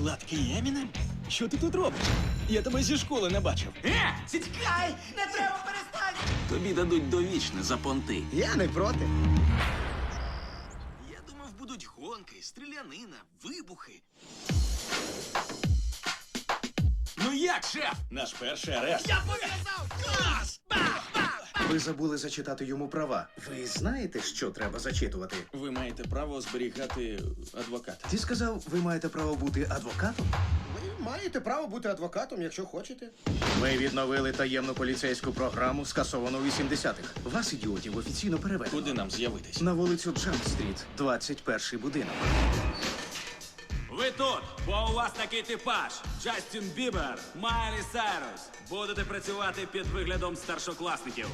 Гладкий Емінем? Що ти тут робиш? Я тебе зі школи не бачив. Е, січкай! Не треба перестань! Тобі дадуть довічне за понти. Я не проти. Я думав, будуть гонки, стрілянина, вибухи. Ну як, шеф? Наш перший арешт. Я пов'язав! Ви забули зачитати йому права. Ви знаєте, що треба зачитувати? Ви маєте право зберігати адвоката. Ти сказав, ви маєте право бути адвокатом? Ви маєте право бути адвокатом, якщо хочете. Ми відновили таємну поліцейську програму, скасовану у 80-х. Вас, ідіотів, офіційно переведено. Куди нам з'явитись? На вулицю Джамп-стріт, 21-й будинок. Ви тут, бо у вас такий типаж. Джастін Бібер, Майлі Сайрус. Будете працювати під виглядом старшокласників.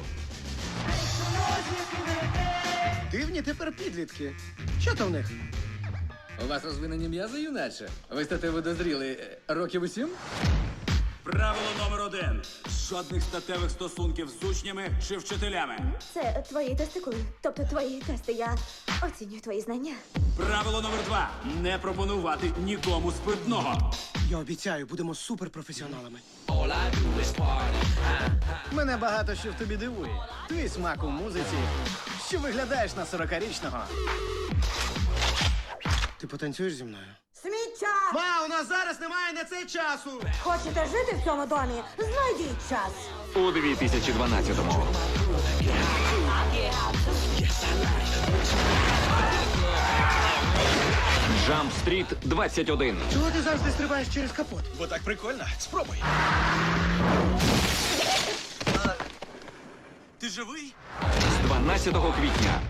Дивні тепер підлітки. Що то в них? У вас розвинені м'язи, юначе? Ви статево дозріли е, років у сім? Правило номер один: жодних статевих стосунків з учнями чи вчителями. Це твої тестикули, тобто твої тести. Я оцінюю твої знання. Правило номер два: не пропонувати нікому спиртного. Я обіцяю, будемо суперпрофесіоналами. Мене багато що в тобі дивує. Твій смак у музиці. Що виглядаєш на 40-річного? Ти потанцюєш зі мною? Сміття! Ма, у нас зараз немає на це часу! Хочете жити в цьому домі? Знайдіть час. У 2012-му. Jump Street 21. Чого ти завжди стрибаєш через капот? Бо так прикольно. Спробуй. Ти живий? З 12 квітня